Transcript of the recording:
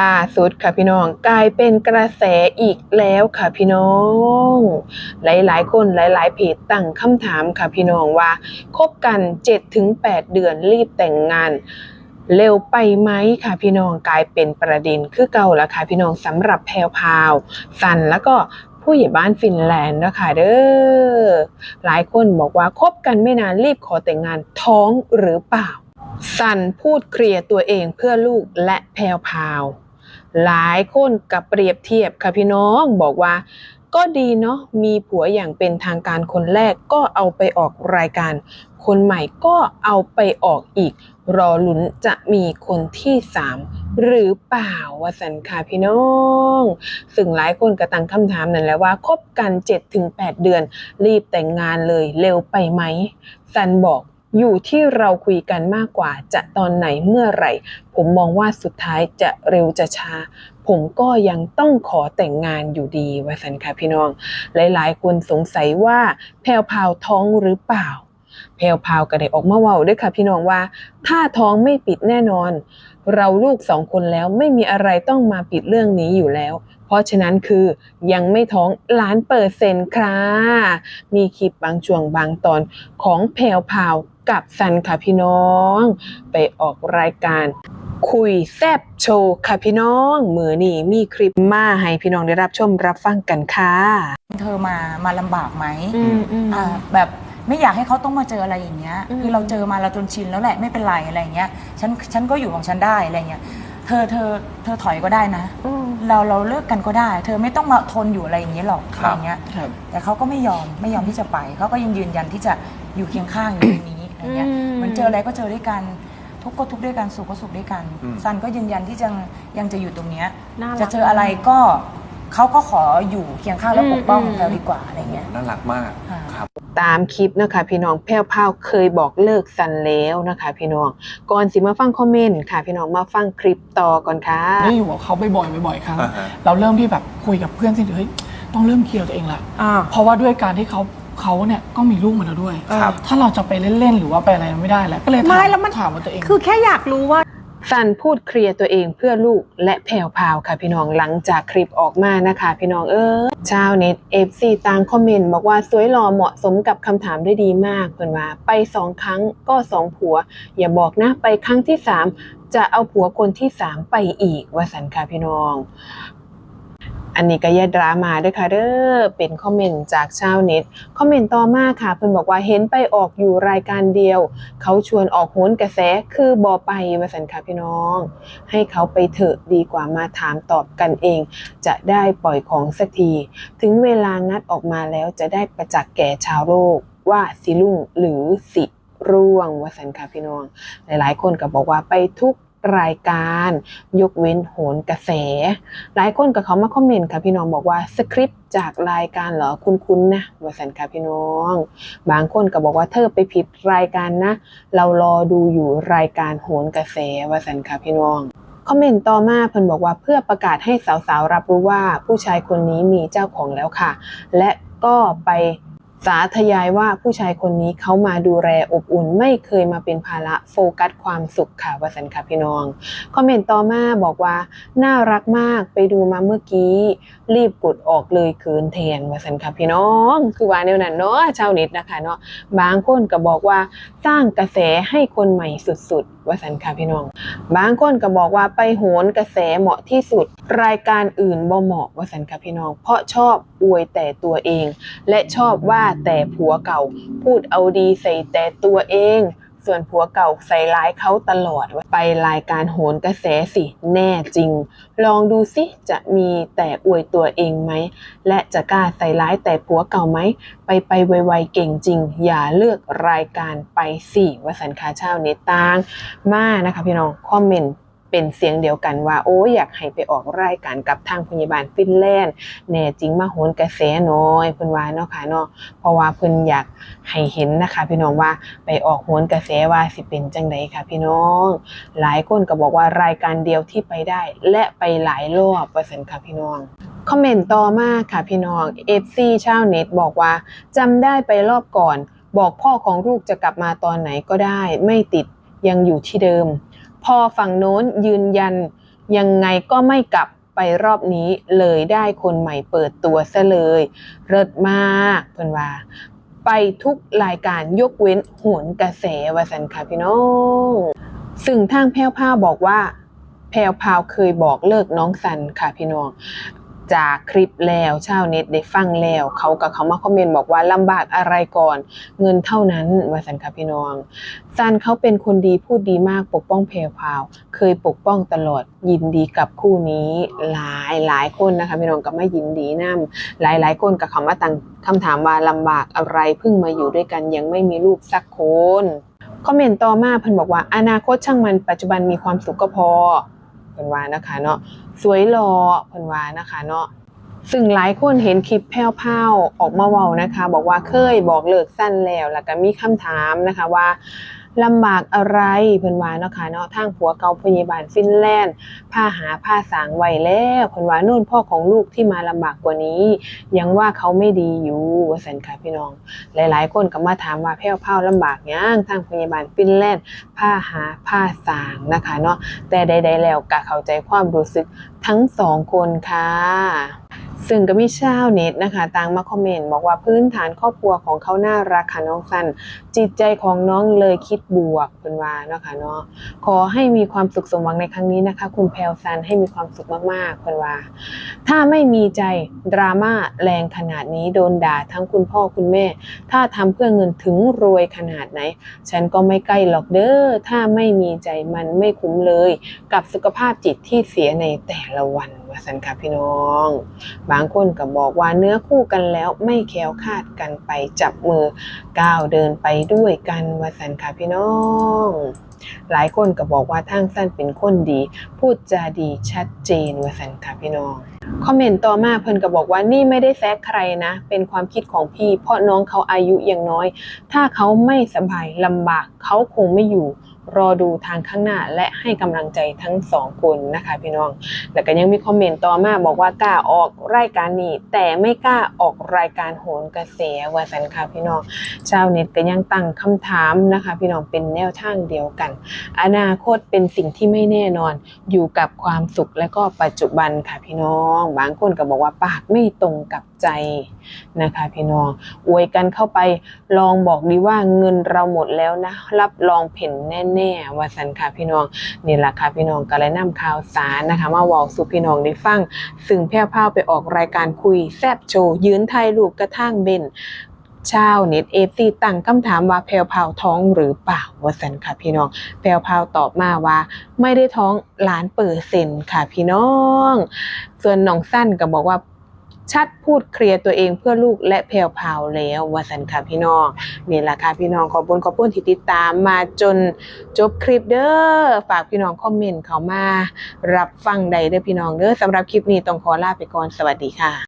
ล่าสุดค่ะพี่น้องกลายเป็นกระแสอีกแล้วค่ะพี่น้อง หลายๆ คนหลาย ๆ เพจตั้งคำถามค่ะพี่น้องว่าคบกัน 7-8 เดือนรีบแต่งงานเร็วไปไหมค่ะพี่น้องกลายเป็นประเด็นคือเก่าแล้วค่ะพี่น้องสำหรับแพรวพาวสันแล้วก็ผู้ใหญ่บ้านฟินแลนด์นะคะเด้อหลายคนบอกว่าคบกันไม่นานรีบขอแต่งงานท้องหรือเปล่า สันพูดเคลียร์ตัวเองเพื่อลูกและแพรวพาวหลายคนกับเปรียบเทียบค่ะพี่น้องบอกว่า ก็ดีเนาะมีผัวอย่างเป็นทางการคนแรกก็เอาไปออกรายการ คนใหม่ก็เอาไปออกอีก รอลุ้นจะมีคนที่สามหรือเปล่าวะสันค่ะพี่น้องซึ่งหลายคนก็ตั้งคำถามนั่นแหละว่าคบกัน 7-8 เดือน รีบแต่งงานเลยเร็วไปไหม สันบอก อยู่ที่เราคุยกันมากกว่า จะตอนไหนเมื่อไหร่ ผมมองว่าสุดท้ายจะเร็วจะช้า ผมก็ยังต้องขอแต่งงานอยู่ดีวสันค่ะพี่น้อง หลายๆ คนสงสัยว่าแพรวพาวท้องหรือเปล่า แพรวพาวก็ได้ออกมาเว้าด้วยค่ะพี่น้องว่า ถ้าท้องไม่ปิดแน่นอน เราลูกสองคนแล้วไม่มีอะไรต้องมาปิดเรื่องนี้อยู่แล้วเพราะฉะนั้นคือยังไม่ท้องล้านเปอร์เซ็นต์ค่ะ มีคลิปบางช่วงบางตอนของแพรวพาว กับซันค่ะพี่น้อง ไปออกรายการคุยแซบโชว์ค่ะพี่น้องมือนี่มีคลิปมาให้พี่น้องได้รับชมรับฟังกันค่ะ เธอมามาลำบากไหมอืมอืมอ่าแบบไม่อยากให้เขาต้องมาเจออะไรอย่างเงี้ยอืมคือเราเจอมาเราจนชินแล้วแหละไม่เป็นไรอะไรเงี้ย ฉันฉันก็อยู่ของฉันได้อะไรเงี้ย เธอเธอเธอถอยก็ได้นะ เราเราเลิกกันก็ได้ เธอไม่ต้องมาทนอยู่อะไรอย่างเงี้ยหรอกคอะรับไรเงี้ยครับแต่เขาก็ไม่ยอมไม่ยอมที่จะไป เขาก็ยังยืนยันที่จะอยู่เคียงข้างอยู่ตรงนี้ อะไรเงี้ยอืม เหมันเจออะไรก็เจอด้วยกันทุกข์ก็ทุกข์ด้วยกันสุขก็สุขด้วยกันอืม ซันก็ยืนยันที่จะยังจะอยู่ตรงเนี้ยน่ารัก จะเจออะไรก็เขาก็ขออยู่เคียงข้างและปกป้องอืม แพลดีกว่าอะไรเงี้ย น่ารักมากค่ะ ครับ ตามคลิปนะคะพี่น้องแพ้วพราวเคยบอกเลิกสันแล้วนะคะ พี่น้องก่อนสิมาฟังคอมเมนต์ค่ะ พี่น้องมาฟังคลิปต่อก่อนค่ะ ได้อยู่กับเขาบ่อยๆบ่อยๆครั้งอ่าฮะ เราเริ่มที่แบบคุยกับเพื่อนสิเฮ้ยต้องเริ่มเคลียร์ตัวเองละเพราะว่าด้วยการที่เขา เขาเนี่ยก็มีลูกมาแล้วด้วย ครับ ถ้าเราจะไปเล่นๆ หรือว่าไปอะไรไม่ได้แล้วก็เลยถาไม่แล้วมัน ถามว่าตัวเอง คือแค่อยากรู้ว่าสันพูดเคลียร์ตัวเองเพื่อลูกและแผ่วพราวค่ะพี่น้องหลังจากคลิปออกมานะคะพี่น้องเออชาวเน็ตเอฟซีต่างคอมเมนต์บอกว่าสวยหล่อเหมาะสมกับคำถามได้ดีมากเพื่อนว่าไปสองครั้งก็สองผัว อย่าบอกนะไปครั้งที่สามจะเอาผัวคนที่สามไปอีกว่าสันค่ะพี่น้อง อันนี้ก็อย่ดราม่าด้วยค่ะเด้อเป็นคอมเมนต์จากชาวเน็ตคอมเมนต์ต่อมาค่ะเพิ่นบอกว่าเห็นไปออกอยู่รายการเดียว เขาชวนออกโหนกระแสคือบอไปมาสันค่ะพี่น้อง ให้เขาไปเถอะดีกว่ามาถามตอบกันเอง จะได้ปล่อยของสักที ถึงเวลางัดออกมาแล้วจะได้ประจักษ์แก่ชาวโลกว่าสิลุ่งหรือสิร่วงวสันค่ะพี่น้อง หลายๆ คนก็บอกว่าไปทุก รายการยกเว้นโหนกระแส หลายคนก็เขามาคอมเมนต์ค่ะพี่น้องบอกว่าสคริปต์จากรายการเหรอคุ้นๆนะวสันค่ะพี่น้อง บางคนก็บอกว่าเธอไปผิดรายการนะ เรารอดูอยู่รายการโหนกระแสวสันค่ะพี่น้องคอมเมนต์ต่อมาเพิ่นบอกว่าเพื่อประกาศให้สาวๆรับรู้ว่าผู้ชายคนนี้มีเจ้าของแล้วค่ะ และก็ไป สาธยายว่าผู้ชายคนนี้เขามาดูแลอบอุ่นไม่เคยมาเป็นภาระโฟกัสความสุขค่ะวสันค่ะพี่น้อง คอมเมนต์ต่อมาบอกว่า น่ารักมากไปดูมาเมื่อกี้ รีบกดออกเลยเขินแทนวสันค่ะพี่น้อง คือว่าแนวนั้นเนาะชาวเน็ตนะคะเนาะบางคนก็บอกว่าสร้างกระแสให้คนใหม่สุดๆวสันค่ะพี่น้อง บางคนก็บอกว่าไปโหนกระแสเหมาะที่สุด รายการอื่นบ่เหมาะวสันค่ะพี่น้อง เพราะชอบอวยแต่ตัวเอง และชอบว่าแต่ผัวเก่า พูดเอาดีใส่แต่ตัวเอง ส่วนผัวเก่าใส่ร้ายเขาตลอดไปรายการโหนกระแสสิแน่จริง ลองดูสิจะมีแต่อวยตัวเองไหม และจะกล้าใส่ร้ายแต่ผัวเก่าไหม ไปไปไวๆเก่งจริง อย่าเลือกรายการไปสิวสันคาเช่าเนตาง มานะคะพี่น้องคอมเมนต์ เป็นเสียงเดียวกันว่า โอ้ยอยากให้ไปออกรายการกับทางพยาบาลฟินแลนด์แน่จริงมาโหนกระแสน้อยเพิ่นว่าเนาะค่ะเนาะเพราะว่าเพิ่นอยากให้เห็นนะคะ พี่น้องว่าไปออกโหนกระแสว่าสิเป็นจังไดค่ะ พี่น้อง หลายคนก็บอกว่ารายการเดียวที่ไปได้ และไปหลายรอบว่าซั่นค่ะพี่น้องคอมเมนต์ต่อมาค่ะพี่น้อง FC ชาวเน็ตบอกว่าจำได้ไปรอบก่อน บอกพ่อของลูกจะกลับมาตอนไหนก็ได้ ไม่ติดยังอยู่ที่เดิม พอฝั่งโน้นยืนยันยังไงก็ไม่กลับไปรอบนี้เลยได้คนใหม่เปิดตัวซะเลย เลิศมากเพื่อนว่า ไปทุกรายการยกเว้นโหนกระแสวสันค่ะพี่น้องซึ่งทางแพ้วพราวบอกว่าแพรวพราวเคยบอกเลิกน้องสันค่ะพี่น้อง จากคลิปแล้วชาวเน็ตได้ฟังแล้ว เขากับเขามาคอมเมนต์บอกว่าลำบากอะไรก่อน เงินเท่านั้นว่าสันค่ะพี่น้องซันเขาเป็นคนดีพูดดีมากปกป้องแพรวพาว เคยปกป้องตลอดยินดีกับคู่นี้หลายหลายคนนะคะพี่น้องก็ไม่ยินดีนํหลายหลายคนกับเขามาตั้งคำถามว่าลำบากอะไรเพิ่งมาอยู่ด้วยกันยังไม่มีลูกสักคนคอมเมนต์ต่อมาเพิ่นบอกว่าอนาคตช่างมันปัจจุบันมีความสุขก็พอ พิ่นว่านะคะเนาะสวยหล่อเพิ่นว่านะคะเนาะซึ่งหลายคนเห็นคลิปแพ้วๆออกมาเว้านะคะ บอกว่าเคยบอกเลิกสั้นแล้ว แล้วก็มีคำถามนะคะว่า ลำบากอะไรเพิ่นว่าเนาะค่ะเนาะทางผัวเกาพยาบาลฟินแลนด์พาหาผ้าสางไว้แล้วเพิ่นว่านู่นพ่อของลูกที่มาลำบากกว่านี้ ยังว่าเขาไม่ดีอยู่ว่าซั่นค่ะพี่น้อง หลาย ๆ คนก็มาถามว่าแพ้วเผาลำบากยังทางพยาบาลฟินแลนด์ผ้าหาผ้าสางนะคะเนาะแต่ใดๆแล้วก็เข้าใจความรู้สึกทั้งสองคนค่ะ ซึ่งก็มีชาวเน็ตนะคะ ต่างมาคอมเมนต์บอกว่าพื้นฐานครอบครัวของเขาน่ารักค่ะน้องสันจิตใจของน้องเลยคิดบวกเป็นว่าเนาะค่ะเนาะขอให้มีความสุขสมหวังในครั้งนี้นะคะ คุณแพลวซันให้มีความสุขมากๆเป็นว่า ถ้าไม่มีใจดราม่าแรงขนาดนี้โดนด่าทั้งคุณพ่อคุณแม่ ถ้าทำเพื่อเงินถึงรวยขนาดไหน ฉันก็ไม่ใกล้หรอกเด้อถ้าไม่มีใจมันไม่คุ้มเลย กับสุขภาพจิตที่เสียในแต่ละวันว่าสันค่ะพี่น้อง บางคนก็บอกว่าเนื้อคู่กันแล้วไม่แคล้วคาดกันไปจับมือก้าวเดินไปด้วยกันว่าสันค่ะพี่น้อง หลายคนก็บอกว่าทางสั้นเป็นคนดี พูดจาดีชัดเจนว่าสันค่ะพี่น้องคอมเมนต์ต่อมาเพิ่นก็บอกว่านี่ไม่ได้แซะใครนะ เป็นความคิดของพี่ เพราะน้องเขาอายุยังน้อย ถ้าเขาไม่สบายลำบากเขาคงไม่อยู่ รอดูทางข้างหน้าและให้กำลังใจทั้งสองคนนะคะพี่น้อง แล้วก็ยังมีคอมเมนต์ต่อมาบอกว่ากล้าออกรายการนี้ แต่ไม่กล้าออกรายการโหนกระแสวาสันค่ะพี่น้องชาวเน็ตก็ยังตั้งคำถามนะคะ พี่น้องเป็นแนวทางเดียวกัน อนาคตเป็นสิ่งที่ไม่แน่นอน อยู่กับความสุขและก็ปัจจุบันค่ะพี่น้อง บางคนก็บอกว่าปากไม่ตรงกับใจนะคะพี่น้องอวยกันเข้าไปลองบอกดีว่าเงินเราหมดแล้วนะรับรองเพ่นแน่ๆว่าสันค่ะพี่น้องนี่แหละค่ะพี่น้องก็เลยนำข่าวสารนะคะ มาบอกสู่พี่น้องได้ฟัง ซึ่งแพร่วพราวไปออกรายการคุยแซบโชว์ยืนไทยรูปกระทั่งเบนชาวเน็ตเอฟซีตั้งคำถามว่าแพลวพาวท้องหรือเปล่าว่าสันค่ะพี่น้องแพลวพาวตอบมาว่า ไม่ได้ท้องล้านเปอร์เซ็นต์ค่ะพี่น้อง ส่วนน้องสั้นก็บอกว่า ชัดพูดเคลียร์ตัวเองเพื่อลูกและแพลวพราวแล้ววัสันค่ะพี่น้องนี่แหละค่ะพี่น้องขอบคุณขอบคุณที่ติดตามมาจนจบคลิปเด้อฝากพี่น้องคอมเมนต์เข้ามา รับฟังใดเด้อพี่น้องเด้อสำหรับคลิปนี้ต้องขอลาไปก่อนสวัสดีค่ะ